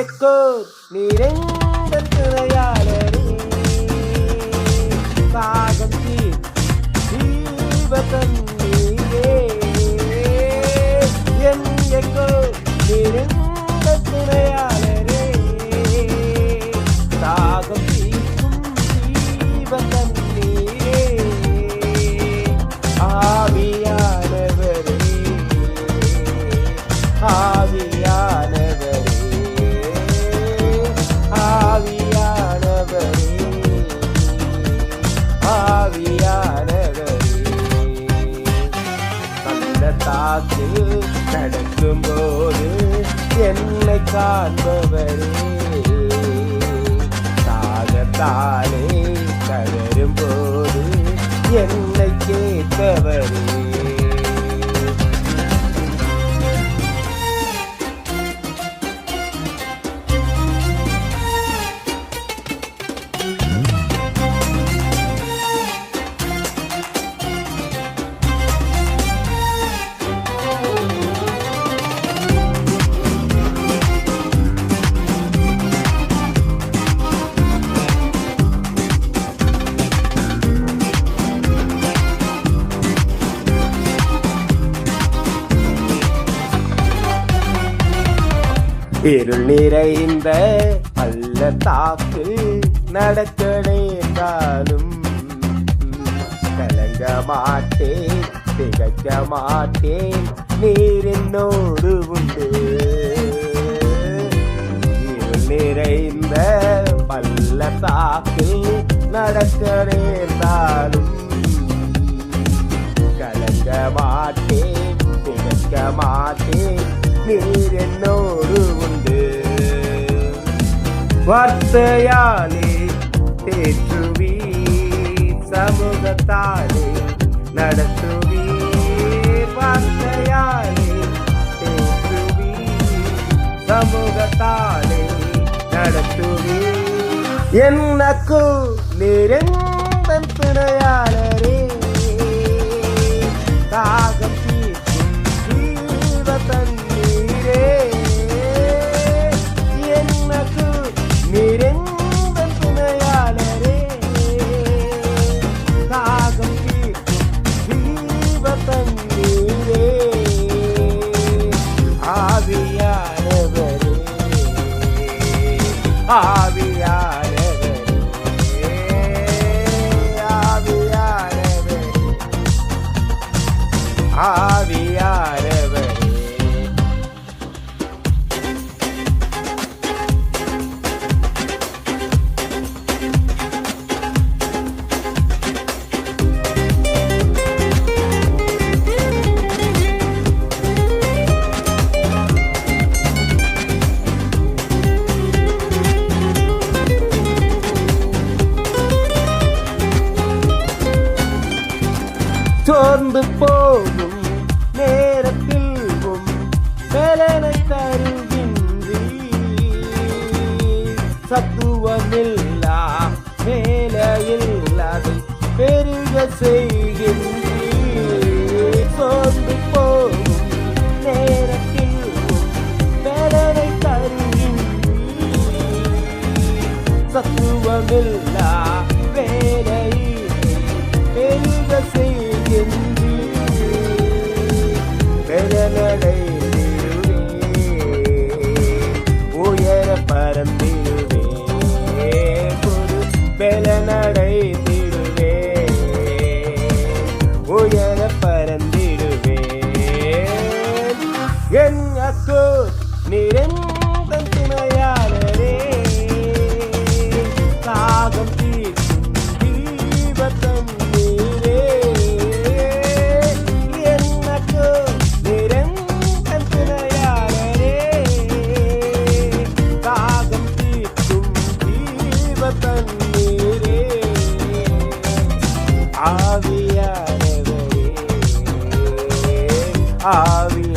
எக்கோர் echo நிறைந்த துணையாளரே தாகம் ஜீவகன் காண்பவரே தாகத்தாலே தளரும் போது என்னை கேட்பவரே இருள் நிறைந்த பள்ளத்தாக்கு நடக்க நேர்ந்தாலும் கலங்க மாட்டேன் திகைக்க மாட்டேன் நீர் என்னோடு உண்டு. இருள் நிறைந்த பள்ளத்தாக்கில் நடக்க நேர்ந்தாலும் வார்த்தையாலே தேற்றுவி சமூகத்தாலே நடத்துவி வார்த்தையாலே தேற்றுவி சமூகத்தாலே நடத்துவி என்னக்கு நிரந்த துணையாளரே Ah சோர்ந்து போகும் நேரத்தில் உம் பலனை சத்துவமில்லா வேலையில்லாதை பெருக செய்கின்றீ சோர்ந்து போகும் நேரத்தில் உம் பலனை சத்துவமில்லா Javi.